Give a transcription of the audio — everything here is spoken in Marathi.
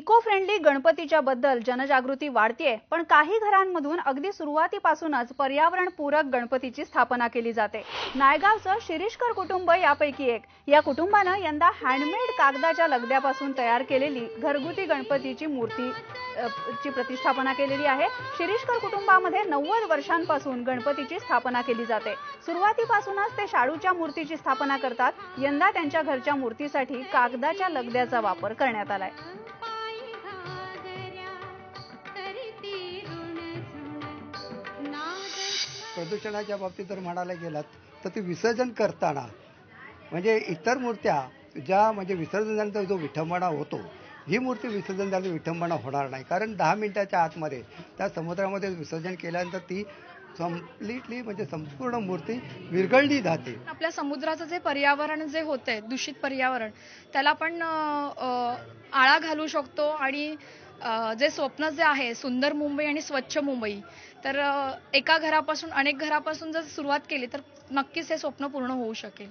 इको फ्रेंडली गणपतीच्या बद्दल जनजागृती वाढतीये पण काही घरांमधून अगदी सुरुवातीपासूनच पर्यावरण पूरक गणपतीची स्थापना केली जाते. नायगावचं शिरीषकर कुटुंब यापैकी एक. या कुटुंबानं यंदा हँडमेड कागदाच्या लगद्यापासून तयार केलेली घरगुती गणपतीची मूर्ती ची प्रतिष्ठापना केलेली आहे. शिरीषकर कुटुंबामध्ये नव्वद वर्षांपासून गणपतीची स्थापना केली जाते. सुरुवातीपासूनच ते शाडूच्या मूर्तीची स्थापना करतात. यंदा त्यांच्या घरच्या मूर्तीसाठी कागदाच्या लगद्याचा वापर करण्यात आलाय. प्रदूषणाच्या बाबतीत जर म्हणायला गेलात तर ते विसर्जन करताना म्हणजे इतर मूर्त्या ज्या म्हणजे विसर्जनानंतर जो विठंबणा होतो ही मूर्ती विसर्जन झाली विठंबना होणार नाही. कारण दहा मिनिटाच्या आतमध्ये त्या समुद्रामध्ये विसर्जन केल्यानंतर ती कम्प्लिटली म्हणजे संपूर्ण मूर्ती विरघळली जाते. आपल्या समुद्राचं जे पर्यावरण जे होतंय दूषित पर्यावरण त्याला आपण आळा घालू शकतो आणि जे स्वप्न जे आहे सुंदर मुंबई आणि स्वच्छ मुंबई तर एका घरापासून अनेक घरापासून जर सुरुवात केली तर नक्कीच हे स्वप्न पूर्ण होऊ शकेल.